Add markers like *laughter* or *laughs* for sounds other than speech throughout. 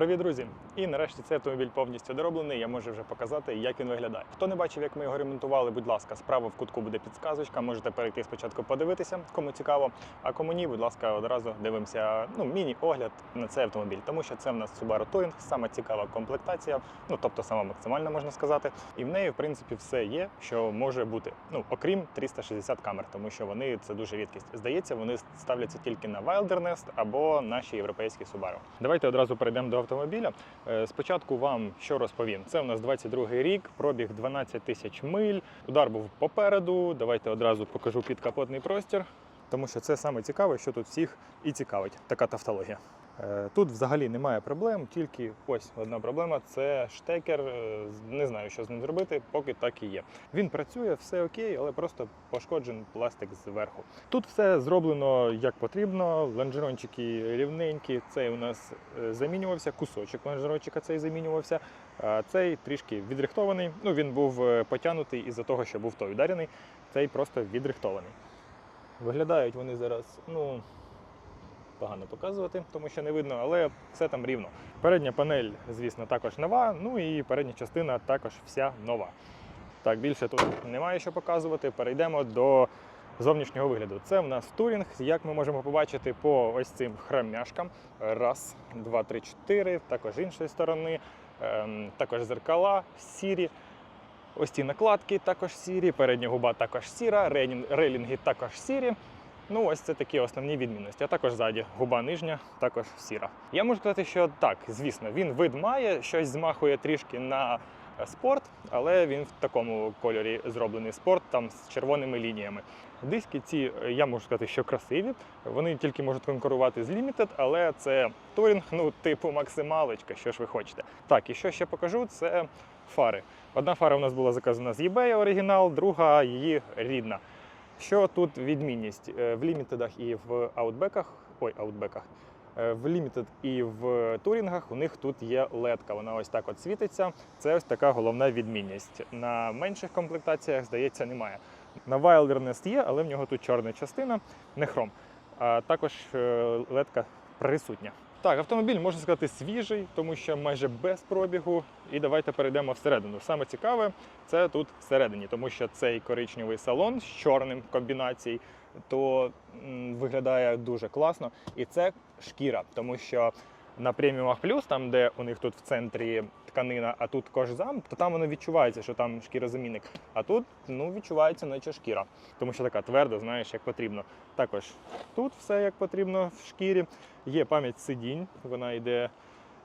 Привіт, друзі! І нарешті цей автомобіль повністю дороблений. Я можу вже показати, як він виглядає. Хто не бачив, як ми його ремонтували, будь ласка, справа в кутку буде підсказочка. Можете перейти спочатку подивитися, кому цікаво. А кому ні, будь ласка, одразу дивимося ну, міні-огляд на цей автомобіль, тому що це в нас Subaru Touring, саме цікава комплектація, ну тобто сама максимальна можна сказати. І в неї, в принципі, все є, що може бути. Ну окрім 360 камер, тому що вони це дуже рідкість. Здається, вони ставляться тільки на Wilderness або наші європейські Subaru. Давайте одразу перейдемо до автомобіля. Е, Спочатку вам що розповім. Це у нас 22-й рік, пробіг 12 тисяч миль. Удар був попереду. Давайте одразу покажу підкапотний простір, тому що це саме цікаве, що тут всіх і цікавить. Така тавтологія. Е, Тут взагалі немає проблем, тільки ось одна проблема це штекер. Е, Не знаю, що з ним зробити, поки так і є. Він працює, все окей, але просто пошкоджений пластик зверху. Тут все зроблено як потрібно. Лонжерончики рівненькі. Цей у нас е, замінювався, кусочок лонжерончика цей замінювався. А цей трішки відрихтований. Ну він був потягнутий із-за того, що був той ударений. Цей просто відрихтований. Виглядають вони зараз, ну. Погано показувати, тому що не видно, але все там рівно. Передня панель, звісно, також нова, ну і передня частина також вся нова. Так, більше тут немає що показувати. Перейдемо до зовнішнього вигляду. Це в нас турінг, як ми можемо побачити по ось цим храмяшкам. Раз, два, три, чотири. Також іншої сторони, ем, також зеркала сірі. Ось ці накладки також сірі, передня губа також сіра, рейлінги також сірі. Ну, ось це такі основні відмінності. А також ззаді губа нижня, також сіра. Я можу сказати, що так, звісно, він вид має, щось змахує трішки на е, спорт, але він в такому кольорі зроблений спорт, там з червоними лініями. Диски ці, е, я можу сказати, що красиві. Вони тільки можуть конкурувати з Limited, але це турінг, ну, типу максималочка, що ж ви хочете. Так, і що ще покажу, це фари. Одна фара у нас була заказана з eBay оригінал, друга її рідна. Що тут відмінність? Е, В лімітедах і в аутбеках, ой, аутбеках, е, в лімітед і в турінгах у них тут є ледка. Вона ось так от світиться. Це ось така головна відмінність. На менших комплектаціях, здається, немає. На Wilderness є, але в нього тут чорна частина, не хром. А також е, ледка присутня. Так, автомобіль можна сказати свіжий, тому що майже без пробігу. І давайте перейдемо всередину. Саме цікаве це тут всередині, тому що цей коричневий салон з чорним комбінацій, то м, виглядає дуже класно. І це шкіра, тому що на преміумах плюс, там де у них тут в центрі тканина, а тут кожзам, то там воно відчувається, що там шкірозамінник. А тут ну, відчувається наче шкіра, тому що така тверда, знаєш, як потрібно. Також тут все як потрібно в шкірі. Є пам'ять сидінь, вона йде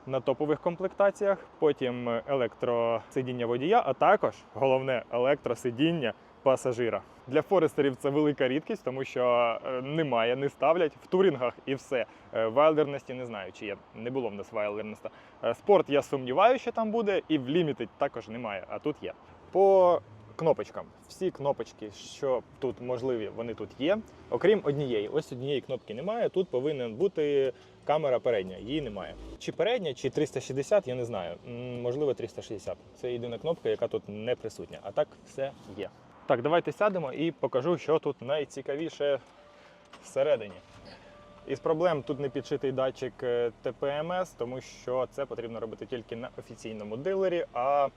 на топових комплектаціях. Потім електросидіння водія, а також головне електросидіння пасажира. Для форестерів це велика рідкість, тому що е, немає, не ставлять в турінгах і все. Е, В не знаю, чи є. Не було в нас Wilderness. Е, Спорт я сумніваюся, що там буде, і в Limited також немає, а тут є. По кнопочкам. Всі кнопочки, що тут можливі, вони тут є. Окрім однієї. Ось однієї кнопки немає. Тут повинен бути камера передня. Її немає. Чи передня, чи 360, я не знаю. Можливо, 360. Це єдина кнопка, яка тут не присутня. А так все є. Так, давайте сядемо і покажу, що тут найцікавіше всередині. Із проблем тут не підшитий датчик е, ТПМС, тому що це потрібно робити тільки на офіційному дилері, а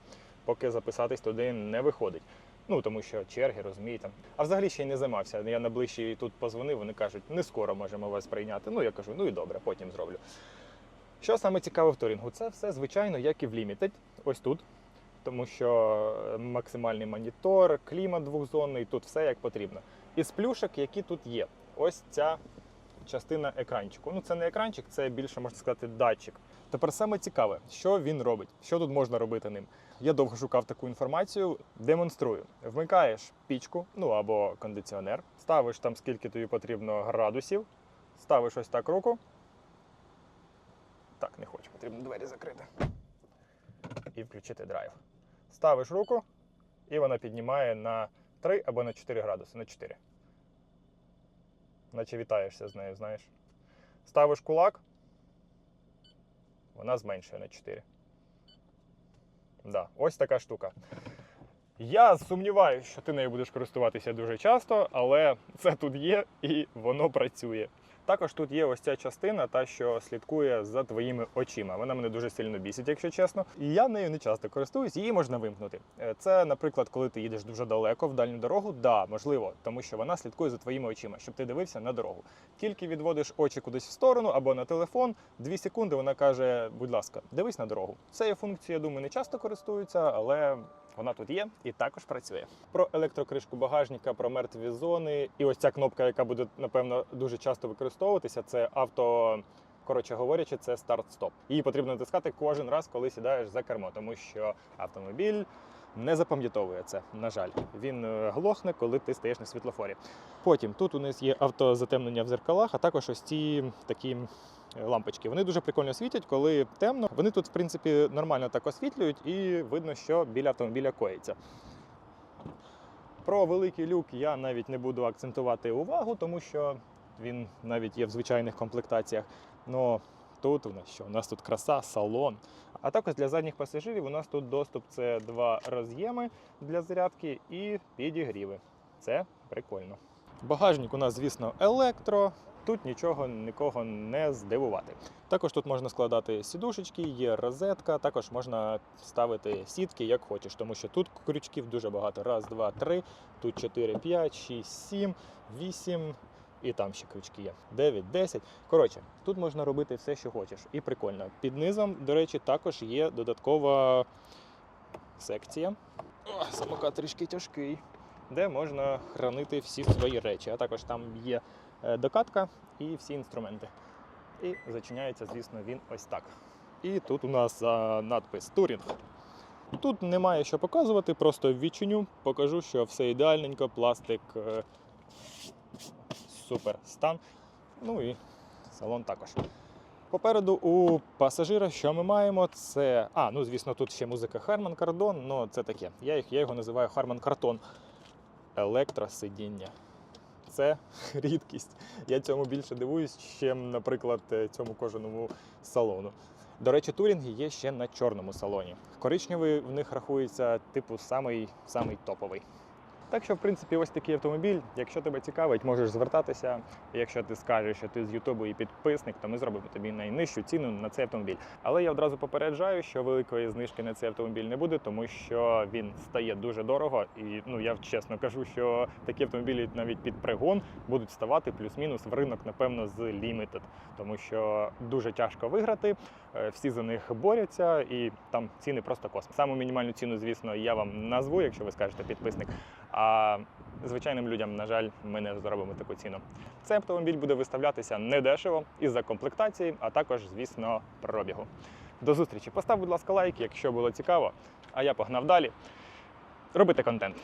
поки записатись туди не виходить. Ну тому що черги, розумієте. А взагалі ще й не займався. Я на ближчий тут позвонив, вони кажуть, не скоро можемо вас прийняти. Ну я кажу, ну і добре, потім зроблю. Що саме цікаве в турінгу? Це все звичайно, як і в Limited, ось тут. Тому що е, максимальний монітор, клімат двохзонний, тут все як потрібно. Із плюшок, які тут є, ось ця частина екранчику. Ну, це не екранчик, це більше можна сказати датчик. Тепер саме цікаве, що він робить, що тут можна робити ним. Я довго шукав таку інформацію, демонструю. Вмикаєш пічку, ну або кондиціонер, ставиш там скільки тобі потрібно градусів, ставиш ось так руку. Так, не хочу, потрібно двері закрити. І включити драйв. Ставиш руку, і вона піднімає на 3 або на 4 градуси, на 4 наче вітаєшся з нею, знаєш. Ставиш кулак, вона зменшує на 4. Да, ось така штука. Я сумніваюся, що ти нею будеш користуватися дуже часто, але це тут є і воно працює. Також тут є ось ця частина, та що слідкує за твоїми очима. Вона мене дуже сильно бісить, якщо чесно. І я нею не часто користуюсь, її можна вимкнути. Е, Це, наприклад, коли ти їдеш дуже далеко в дальню дорогу, да, можливо, тому що вона слідкує за твоїми очима, щоб ти дивився на дорогу. Тільки відводиш очі кудись в сторону або на телефон, дві секунди вона каже: будь ласка, дивись на дорогу. Цією функцією, я думаю, не часто користуються, але вона тут є і також працює. Про електрокришку багажника, про мертві зони. І ось ця кнопка, яка буде, напевно, дуже часто використовуватися, це авто. Коротше говорячи, це старт-стоп. Її потрібно натискати кожен раз, коли сідаєш за кермо, тому що автомобіль не запам'ятовує це. На жаль, він е, глохне, коли ти стаєш на світлофорі. Потім тут у нас є автозатемнення в зеркалах, а також ось ці такі лампочки. Вони дуже прикольно світять, коли темно. Вони тут, в принципі, нормально так освітлюють, і видно, що біля автомобіля коїться. Про великий люк я навіть не буду акцентувати увагу, тому що він навіть є в звичайних комплектаціях. Но тут у нас що? У нас тут краса, салон. А також для задніх пасажирів у нас тут доступ це два роз'єми для зарядки і підігріви. Це прикольно. Багажник у нас, звісно, електро. Тут нічого нікого не здивувати. Також тут можна складати сідушечки, є розетка, також можна ставити сітки як хочеш, тому що тут крючків дуже багато. Раз, два, три, тут 4, 5, 6, 7, 8, і там ще крючки є. 9, 10. Коротше, тут можна робити все, що хочеш. І прикольно. Під низом, до речі, також є додаткова секція. О, самокат трішки тяжкий, де можна хранити всі свої речі. А також там є докатка і всі інструменти. І зачиняється, звісно, він ось так. І тут у нас а, надпис Турінг. Тут немає що показувати, просто відчиню, покажу, що все ідеальненько, пластик е, супер стан. Ну і салон також. Попереду у пасажира, що ми маємо, це. А, ну звісно, тут ще музика Харман Кардон, але це таке. Я, їх, я його називаю Харман Картон. Електросидіння. Це *laughs* рідкість. Я цьому більше дивуюсь, ніж, наприклад, е, цьому кожаному салону. До речі, турінги є ще на чорному салоні. Коричневий в них рахується типу самий, самий топовий. Так що, в принципі, ось такий автомобіль. Якщо тебе цікавить, можеш звертатися. Якщо ти скажеш, що ти з Ютубу і підписник, то ми зробимо тобі найнижчу ціну на цей автомобіль. Але я одразу попереджаю, що великої знижки на цей автомобіль не буде, тому що він стає дуже дорого. І ну я чесно кажу, що такі автомобілі навіть під пригон будуть ставати плюс-мінус в ринок, напевно, з Limited, тому що дуже тяжко виграти. е, Всі за них борються, і там ціни просто космос. Саму мінімальну ціну, звісно, я вам назву, якщо ви скажете підписник. А звичайним людям, на жаль, ми не зробимо таку ціну. Цей автомобіль буде виставлятися недешево із-за комплектації, а також, звісно, пробігу. До зустрічі. Постав, будь ласка, лайк, якщо було цікаво. А я погнав далі. Робити контент.